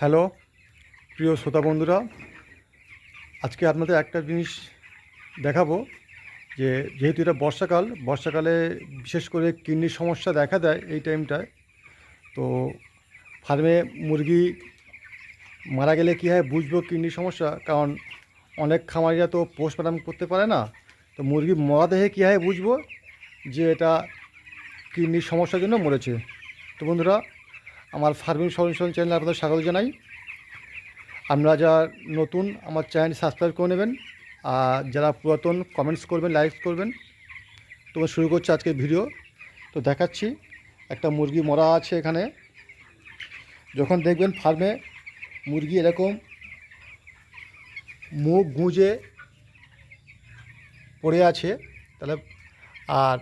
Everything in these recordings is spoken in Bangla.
হ্যালো, প্রিয় শ্রোতা বন্ধুরা, আজকে আপনাদের একটা জিনিস দেখাবো যে যেহেতু এটা বর্ষাকাল, বর্ষাকালে বিশেষ করে কিডনির সমস্যা দেখা দেয় এই টাইমটায়, তো ফার্মে মুরগি মারা গেলে কী হয় বুঝব কিডনির সমস্যা? কারণ অনেক খামারিরা তো পোস্টমার্টাম করতে পারে না, তো মুরগি মরা দেখে কী হয় বুঝব যে এটা কিডনির সমস্যার জন্য মরেছে। তো বন্ধুরা আমার ফার্মিং সলিউশন চ্যানেলে আপনাদের স্বাগত জানাই। আপনারা যারা নতুন আমার চ্যানেল সাবস্ক্রাইব করে নেবেন আর যারা পুরাতন কমেন্টস করবেন লাইক করবেন, তো শুরু করছি আজকের ভিডিও তো দেখাচ্ছি, একটা মুরগি মরা আছে এখানে। যখন দেখবেন ফার্মে মুরগি এরকম মুখ গুঁজে পড়ে আছে, তাহলে আর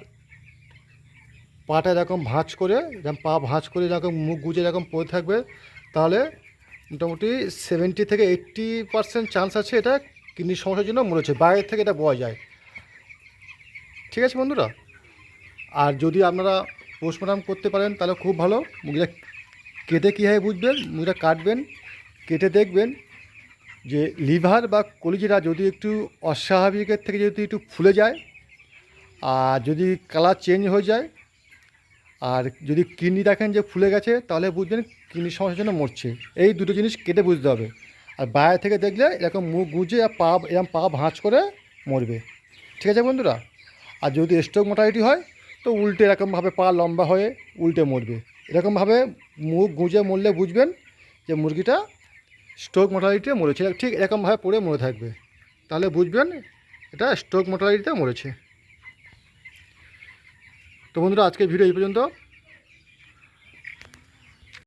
পাটা এরকম ভাঁজ করে, এরকম পা ভাঁজ করে এরকম মুখ গুজে এরকম পড়ে থাকবে, তাহলে মোটামুটি সেভেন্টি থেকে এইট্টি পার্সেন্ট চান্স আছে এটা কিডনির সমস্যার জন্য মরেছে বাইরের থেকে এটা বোঝা যায়। ঠিক আছে বন্ধুরা? আর যদি আপনারা পোস্টমর্টম করতে পারেন, তাহলে খুব ভালো। মুরগিটা কেটে কীভাবে বুঝবেন? মুরগিটা কাটবেন, কেটে দেখবেন যে লিভার বা কলিজিরা যদি একটু অস্বাভাবিকের থেকে যদি একটু ফুলে যায়, আর যদি কালার চেঞ্জ হয়ে যায় আর যদি কিডনি দেখেন যে ফুলে গেছে, তাহলে বুঝবেন কিডনির সমস্যার জন্য মরছে। এই দুটো জিনিস কেটে বুঝতে হবে। আর বাইরে থেকে দেখলে এরকম মুখ গুঁজে আর পা, এরকম পা ভাঁজ করে মরবে। ঠিক আছে বন্ধুরা? আর যদি স্ট্রোক মোটালিটি হয়, তো উল্টে এরকমভাবে পা লম্বা হয়ে উল্টে মরবে। এরকমভাবে মুখ গুঁজে মরলে বুঝবেন যে মুরগিটা স্ট্রোক মোটালিটিতে মরেছে। ঠিক এরকমভাবে পড়ে মরে থাকবে। তাহলে বুঝবেন এটা স্ট্রোক মোটালিটিতে মরেছে। তো বন্ধুরা আজকের ভিডিও এই পর্যন্ত।